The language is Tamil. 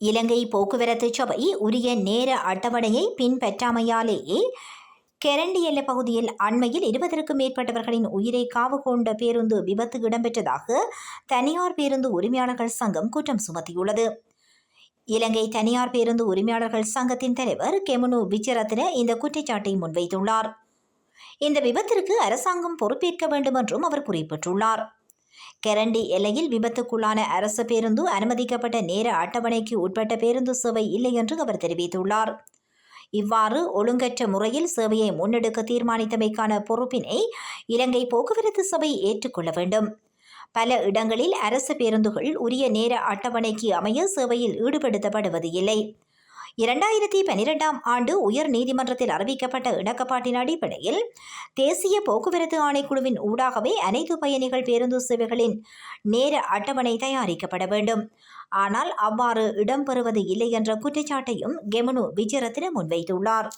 இலங்கை போக்குவரத்து சபை உரிய நேர அட்டவணையை பின்பற்றாமையாலேயே கெரண்டி எல்லை பகுதியில் அண்மையில் இருபதற்கும் மேற்பட்டவர்களின் உயிரை காவு கொண்ட பேருந்து விபத்து இடம்பெற்றதாக தனியார் பேருந்து உரிமையாளர்கள் சங்கம் குற்றம் சுமத்தியுள்ளது. இலங்கை தனியார் பேருந்து உரிமையாளர்கள் சங்கத்தின் தலைவர் கெமுனு விஜயரத்ன இந்த குற்றச்சாட்டை முன்வைத்துள்ளார். இந்த விபத்திற்கு அரசாங்கம் பொறுப்பேற்க வேண்டும் என்றும் அவர் குறிப்பிட்டுள்ளார். கெரண்டி எல்லையில் விபத்துக்குள்ளான அரசு பேருந்து அனுமதிக்கப்பட்ட நேர அட்டவணைக்கு உட்பட்ட பேருந்து சேவை இல்லை என்று அவர் தெரிவித்துள்ளார். இவ்வாறு ஒழுங்கற்ற முறையில் சேவையை முன்னெடுக்க தீர்மானித்தமைக்கான பொறுப்பினை இலங்கை போக்குவரத்து சபை ஏற்றுக்கொள்ள வேண்டும். பல இடங்களில் அரசு பேருந்துகள் உரிய நேர அட்டவணைக்கு அமைய சேவையில் ஈடுபடுத்தப்படுவது இல்லை. இரண்டாயிரத்தி பனிரெண்டாம் ஆண்டு உயர் நீதிமன்றத்தில் அறிவிக்கப்பட்ட இணக்கப்பாட்டின் அடிப்படையில் தேசிய போக்குவரத்து ஆணைக்குழுவின் ஊடாகவே அனைத்து பயணிகள் பேருந்து சேவைகளின் நேர அட்டவணை தயாரிக்கப்பட வேண்டும். ஆனால் அவ்வாறு இடம்பெறுவது இல்லை என்ற குற்றச்சாட்டையும் கெமனு விஜயரத்ன முன்வைத்துள்ளார்.